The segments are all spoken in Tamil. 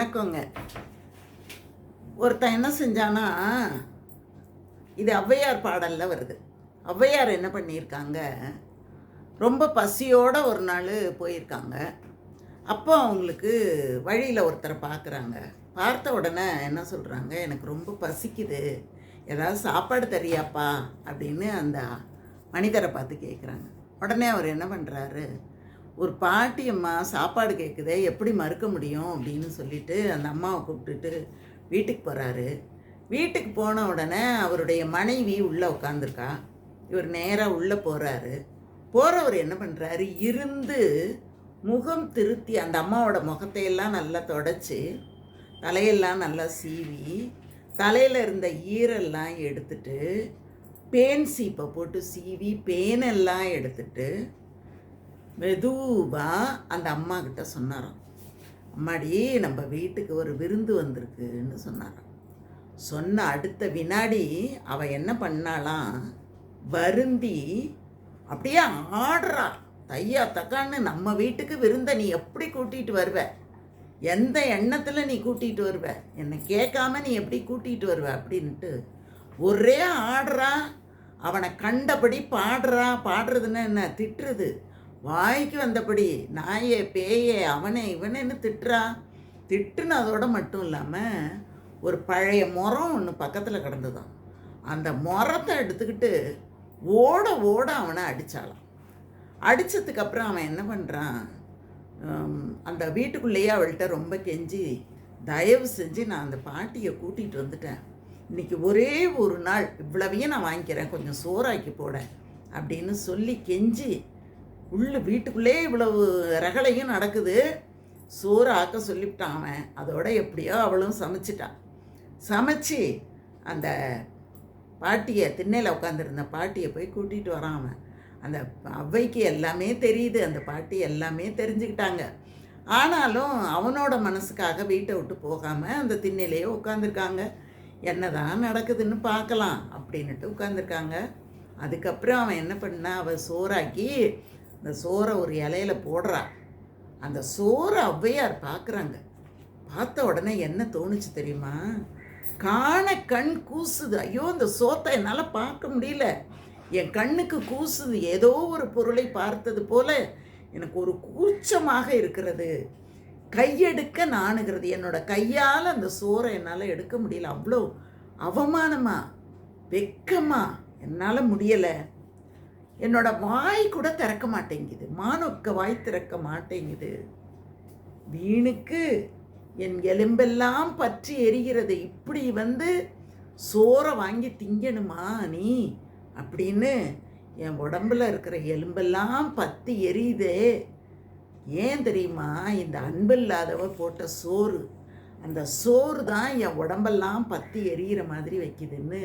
வணக்கங்க. ஒருத்தன் என்ன செஞ்சானா இது ஔவையார் பாடலில் வருது. ஔவையார் என்ன பண்ணியிருக்காங்க? ரொம்ப பசியோட ஒரு நாள் போயிருக்காங்க. அப்போ அவங்களுக்கு வழியில் ஒருத்தரை பார்க்குறாங்க பார்த்த உடனே என்ன சொல்கிறாங்க எனக்கு ரொம்ப பசிக்குது. ஏதாவது சாப்பாடு தரியாப்பா? அப்படின்னு அந்த மனிதரை பார்த்து கேட்குறாங்க உடனே அவர் என்ன பண்ணுறாரு ஒரு பாட்டி அம்மா சாப்பாடு கேட்குதே எப்படி மறுக்க முடியும் அப்படின்னு சொல்லிட்டு அந்த அம்மாவை கூப்பிட்டுட்டு வீட்டுக்கு போகிறாரு வீட்டுக்கு போன உடனே அவருடைய மனைவி உள்ளே உட்காந்துருக்கா இவர் நேராக உள்ளே போகிறாரு போகிறவர் என்ன பண்ணுறாரு இருந்து முகம் திருத்தி அந்த அம்மாவோட முகத்தையெல்லாம் நல்லா தொடச்சி தலையெல்லாம் நல்லா சீவி தலையில் இருந்த ஈரெல்லாம் எடுத்துட்டு பேன் சீப்பை போட்டு சீவி பேனெல்லாம் எடுத்துட்டு மெதுவாக அந்த அம்மா கிட்ட சொன்னாராம். அம்மாடி நம்ம வீட்டுக்கு ஒரு விருந்து வந்திருக்குன்னு சொன்னாராம். சொன்ன அடுத்த வினாடி அவள் என்ன பண்ணாலாம் வருந்தி அப்படியே ஆடுறா. தையா தக்கான்னு நம்ம வீட்டுக்கு விருந்தை நீ எப்படி கூட்டிகிட்டு வருவ? எந்த எண்ணத்தில் நீ கூட்டிகிட்டு வருவ? என்னை கேட்காம நீ எப்படி கூட்டிகிட்டு வருவ? அப்படின்ட்டு ஒரே ஆடுறா. அவனை கண்டபடி பாடுறா. பாடுறதுன்னு என்ன? திட்டுறது. வாய்க்கு வந்தபடி நாயே பேயே அவனே இவனேன்னு திட்டுறா. திட்டுனதோட மட்டும் இல்லாமல் ஒரு பழைய முறம் ஒன்று பக்கத்தில் கிடந்துதான் அந்த முறத்தை எடுத்துக்கிட்டு ஓட ஓட அவனை அடித்தாளாம் அடித்ததுக்கப்புறம் அவன் என்ன பண்ணுறான் அந்த வீட்டுக்குள்ளேயே அவள்கிட்ட ரொம்ப கெஞ்சி தயவு செஞ்சு நான் அந்த பாட்டியை கூட்டிகிட்டு வந்துட்டேன். இன்றைக்கி ஒரே ஒரு நாள் இவ்வளவையும் நான் வாங்கிக்கிறேன். கொஞ்சம் சோறாக்கி போட. அப்படின்னு சொல்லி கெஞ்சி உள்ள வீட்டுக்குள்ளே இவ்வளவு ரகளையும் நடக்குது. சோறு ஆக்க சொல்லிவிட்டான் அவன். அதோட எப்படியோ அவளும் சமைச்சிட்டான் சமைச்சு அந்த பாட்டியை திண்ணையில் உட்காந்துருந்த பாட்டியை போய் கூட்டிகிட்டு வரான் அவன். அந்த அவ்வைக்கு எல்லாமே தெரியுது. அந்த பாட்டி எல்லாமே தெரிஞ்சுக்கிட்டாங்க. ஆனாலும் அவனோட மனசுக்காக வீட்டை விட்டு போகாமல் அந்த திண்ணையிலேயே உட்காந்துருக்காங்க என்னதான் நடக்குதுன்னு பார்க்கலாம் அப்படின்னுட்டு உட்காந்துருக்காங்க அதுக்கப்புறம் அவன் என்ன பண்ணா அவள் சோறாக்கி இந்த சோறை ஒரு இலையில போடுறா. அந்த சோறை ஔவையார் பார்க்குறாங்க பார்த்த உடனே என்ன தோணுச்சு தெரியுமா? காண கண் கூசுது. ஐயோ இந்த சோத்தை என்னால் பார்க்க முடியல. என் கண்ணுக்கு கூசுது. ஏதோ ஒரு பொருளை பார்த்தது போல எனக்கு ஒரு கூச்சமாக இருக்கிறது. கையெடுக்க நாணுகிறது. என்னோட கையால் அந்த சோறை என்னால் எடுக்க முடியல. அவ்வளோ அவமானமா வெக்கமா என்னால் முடியலை. என்னோட வாய் கூட திறக்க மாட்டேங்குது. மானுக்கு வாய் திறக்க மாட்டேங்குது. வீணுக்கு என் எலும்பெல்லாம் பற்றி எரிகிறது. இப்படி வந்து சோறை வாங்கி திங்கணுமா நீ? அப்படின்னு என் உடம்புல இருக்கிற எலும்பெல்லாம் பற்றி எரியுதே. ஏன் தெரியுமா? இந்த அன்பு இல்லாதவ போட்ட சோறு. அந்த சோறு தான் என் உடம்பெல்லாம் பற்றி எரியிற மாதிரி வைக்குதுன்னு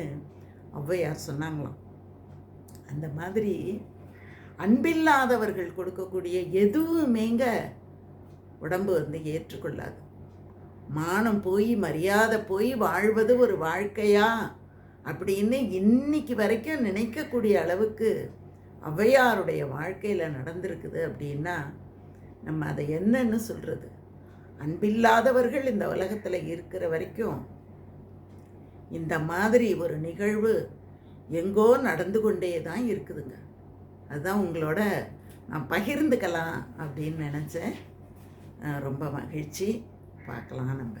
ஔவையார் சொன்னாங்களாம். அந்த மாதிரி அன்பில்லாதவர்கள் கொடுக்கக்கூடிய எதுவுமேங்க உடம்பு வந்து ஏற்றுக்கொள்ளாது. மானம் போய் மரியாதை போய் வாழ்வது ஒரு வாழ்க்கையா? அப்படின்னு இன்னைக்கு வரைக்கும் நினைக்கக்கூடிய அளவுக்கு ஔவையாருடைய வாழ்க்கையில் நடந்திருக்குது அப்படின்னா நம்ம அதை என்னன்னு சொல்கிறது அன்பில்லாதவர்கள் இந்த உலகத்தில் இருக்கிற வரைக்கும் இந்த மாதிரி ஒரு நிகழ்வு எங்கோ நடந்து கொண்டே தான் இருக்குதுங்க. அதுதான் உங்களோட நான் பகிர்ந்துக்கலாம் அப்படின்னு நினச்சேன். ரொம்ப மகிழ்ச்சி. பார்க்கலாம் நம்ம.